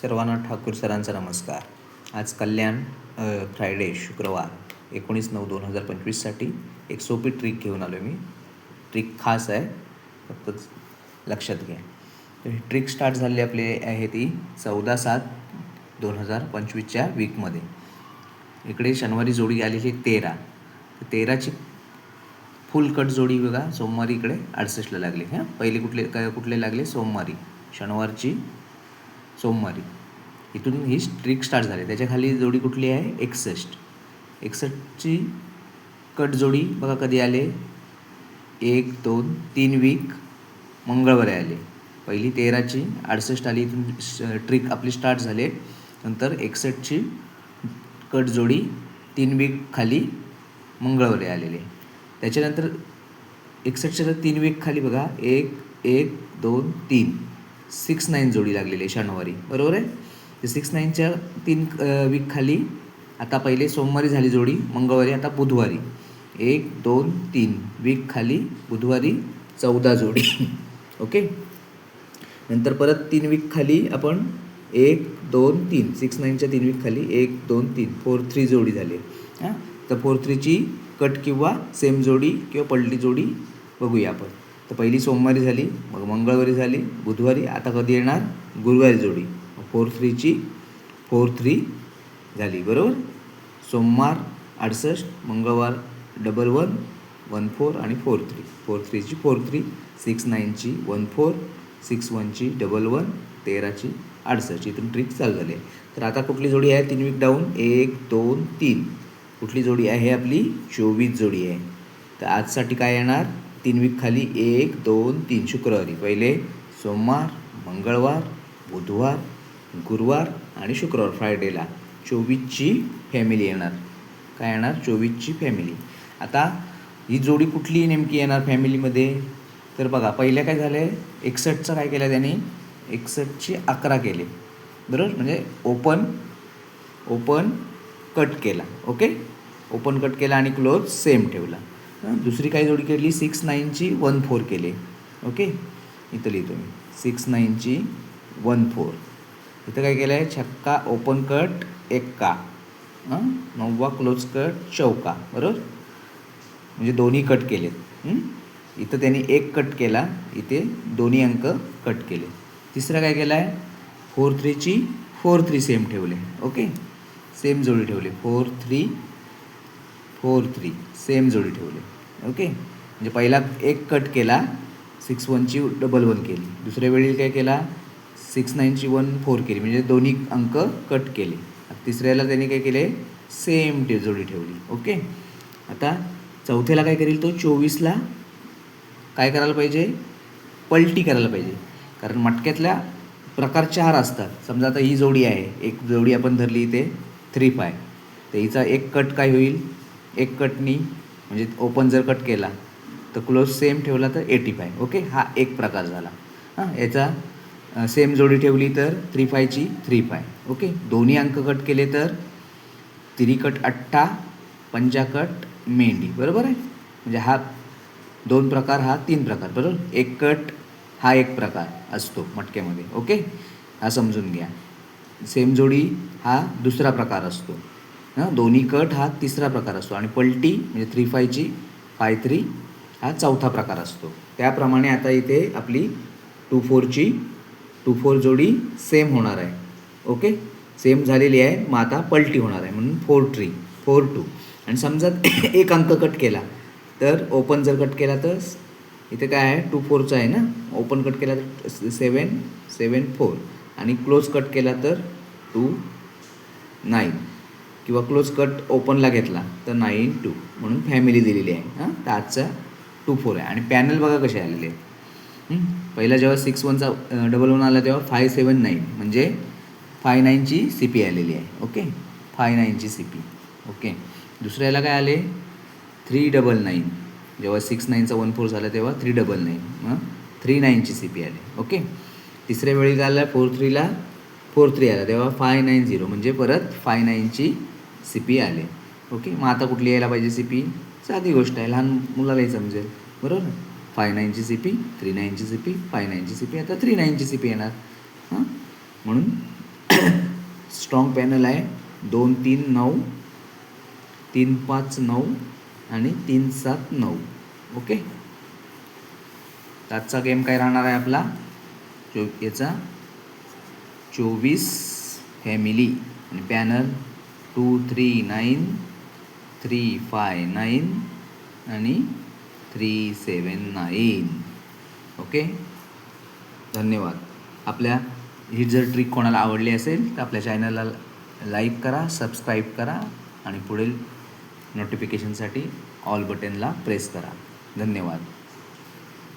सर्वांना ठाकूर सरांचा नमस्कार. आज कल्याण फ्रायडे शुक्रवार एकोणीस नऊ दोन हजार पंचवीससाठी एक सोपी ट्रिक घेऊन आलो मी. ट्रिक खास आहे फक्त लक्षात घ्या. तर ही ट्रिक स्टार्ट झाली आपली आहे ती चौदा सात दोन हजार पंचवीसच्या वीकमध्ये इकडे शनिवारी जोडी आलेली तेरा. तर तेराची फुल कट जोडी बघा सोमवारी इकडे अडसष्टला लागली. हां पहिले कुठले काय कुठले लागले? सोमवारी. शनिवारची सोमवारी. इथून ही ट्रिक स्टार्ट झाली. त्याच्याखाली जोडी कुठली आहे? एकसष्ट. एकसष्टची कट जोडी बघा कधी आले? एक दोन तीन वीक मंगळवारी आले. पहिली तेराची अडसष्ट आली. इथून ट्रिक आपली स्टार्ट झाले. नंतर एकसष्टची कट जोडी तीन वीक खाली मंगळवारी आलेले. त्याच्यानंतर एकसष्टच्या तीन वीक खाली बघा. एक एक दोन तीन. सिक्स नाईन जोडी लागलेली आहे शनिवारी. बरोबर आहे? सिक्स नाईनच्या तीन वीक खाली आता पहिले सोमवारी झाली जोडी मंगळवारी आता बुधवारी. एक दोन तीन. वीक खाली बुधवारी चौदा जोडी. ओके? नंतर परत तीन वीक खाली आपण एक दोन तीन. सिक्स नाईनच्या तीन वीक खाली एक दोन तीन. फोर थ्री जोडी झाली हां? तर फोर थ्रीची कट किंवा सेम जोडी किंवा पलटी जोडी बघूया आपण. तर पहिली सोमवारी झाली मग मंगळवारी झाली बुधवारी आता कधी येणार? गुरुवारी जोडी. फोर थ्रीची फोर थ्री झाली बरोबर? सोमवार अडसष्ट मंगळवार डबल वन वन फोर आणि फोर थ्री फोर थ्रीची फोर थ्री सिक्स नाईनची वन फोर सिक्स वनची डबल वन तेराची अडसष्ट. इथून ट्रिक चालू झाली आहे. तर आता कुठली जोडी आहे? तीन वीक डाऊन एक दोन तीन. कुठली जोडी आहे आपली? चोवीस जोडी आहे. तर आजसाठी काय येणार? तीन वीक खाली एक दोन तीन शुक्रवारी. पहिले सोमवार मंगळवार बुधवार गुरुवार आणि शुक्रवार फ्रायडेला चोवीसची फॅमिली येणार. काय येणार? चोवीसची फॅमिली आता ही जोडी कुठली नेमकी येणार फॅमिलीमध्ये तर बघा पहिल्या काय झालं आहे एकसष्टचं काय केलं त्याने? एकसष्टची अकरा केले. बरोबर? म्हणजे ओपन ओपन कट केला. ओके ओपन कट केला आणि क्लोज सेम ठेवला. दुसरी काय जोडी केली सिक्स नाईनची वन फोर केले. ओके? इथं लिहितो मी. सिक्स नाईनची वन फोर इथं काय केलं आहे छक्का ओपन कट एक्का. हां नववा क्लोज कट चौका. बरोबर? म्हणजे दोन्ही कट केलेत. इथं त्यांनी एक कट केला. इथे दोन्ही अंक कट केले. तिसरं काय केलं आहे फोर थ्रीची फोर थ्री सेम ठेवले. ओके? सेम जोडी ठेवले. Four three four three same जोडी ठेवले. ओके? म्हणजे पहिला एक कट केला सिक्स वनची डबल वन केली. दुसऱ्या वेळी काय केला सिक्स नाईनची वन फोर केली. म्हणजे दोन्ही अंक कट केले. तिसऱ्याला त्यांनी काय केले सेम टे जोडी ठेवली. ओके? आता चौथ्याला काय करेल तो? चोवीसला काय करायला पाहिजे? पलटी करायला पाहिजे. कारण मटक्यातल्या प्रकार चार असतात. समजा आता ही जोडी आहे. एक जोडी आपण धरली इथे थ्री पाय तर हिचा एक कट काय होईल? एक कटनी म्हणजे ओपन जर कट केला तर क्लोज सेम ठेवला तर एटी फाय ओके हा एक प्रकार झाला. हां याचा सेम जोडी ठेवली तर थ्री फायची थ्री फाय ओके दोन्ही अंक कट केले तर तिरीकट अठ्ठा पंचाकट मेंढी बरोबर आहे? म्हणजे हा दोन प्रकार हा तीन प्रकार बरोबर? एक कट हा एक प्रकार असतो मटक्यामध्ये ओके हा समजून घ्या. सेम जोडी हा दुसरा प्रकार असतो. हां दोन्ही कट हा तिसरा प्रकार असतो. आणि पलटी म्हणजे थ्री फायची फाय थ्री हा चौथा प्रकार असतो. त्याप्रमाणे आता इथे आपली टू फोरची टू फोर जोडी सेम होणार आहे. ओके सेम झालेली आहे मग आता पलटी होणार आहे. म्हणून फोर थ्री फोर टू आणि समजा एक अंक कट केला तर ओपन जर कट केला तर इथे काय आहे टू फोरचं आहे ना? ओपन कट केला तर सेवन सेवन फोर आणि क्लोज कट केला तर टू नाईन किंवा क्लोज कट ओपनला घेतला तर नाईन टू म्हणून फॅमिली दिलेली आहे. हां तर आजचा टू फोर आहे. आणि पॅनल बघा कसे आलेले आहेत. पहिला जेव्हा सिक्स वनचा डबल वन आला तेव्हा फाय सेवन नाईन म्हणजे फाय नाईनची सी पी आलेली आहे. ओके फाय नाईनची सी पी ओके दुसऱ्याला काय आले? थ्री डबल नाईन जेव्हा सिक्स नाईनचा वन फोर झाला तेव्हा थ्री डबल नाईन मग थ्री नाईनची सी पी आली. ओके तिसऱ्या वेळी काय आला? फोर थ्रीला फोर थ्री आला. तेव्हा फाय नाईन झिरो म्हणजे परत फाय नाईनची सी पी आले. ओके? मग आता कुठली यायला पाहिजे सी पी साधी गोष्ट आहे. लहान मुलालाही समजेल. बरोबर? ना फाय नाईनची सी पी थ्री नाईनची सी पी फाय नाईनची सी पी आता थ्री नाईनची सी पी येणार. हां? म्हणून स्ट्रॉंग पॅनल आहे. दोन तीन नऊ. तीन पाच नऊ. आणि तीन सात नऊ. ओके? आजचा गेम काय राहणार आहे आपला? चो याचा? चोवीस फॅमिली आणि panel two three nine three five nine आणि थ्री सेवन नाईन ओके धन्यवाद. आपल्या ही जर ट्रिक कोणाला आवडली असेल तर आपल्या चॅनलला लाईक करा सबस्क्राईब करा आणि पुढील नोटिफिकेशनसाठी ऑल बटनला प्रेस करा. धन्यवाद.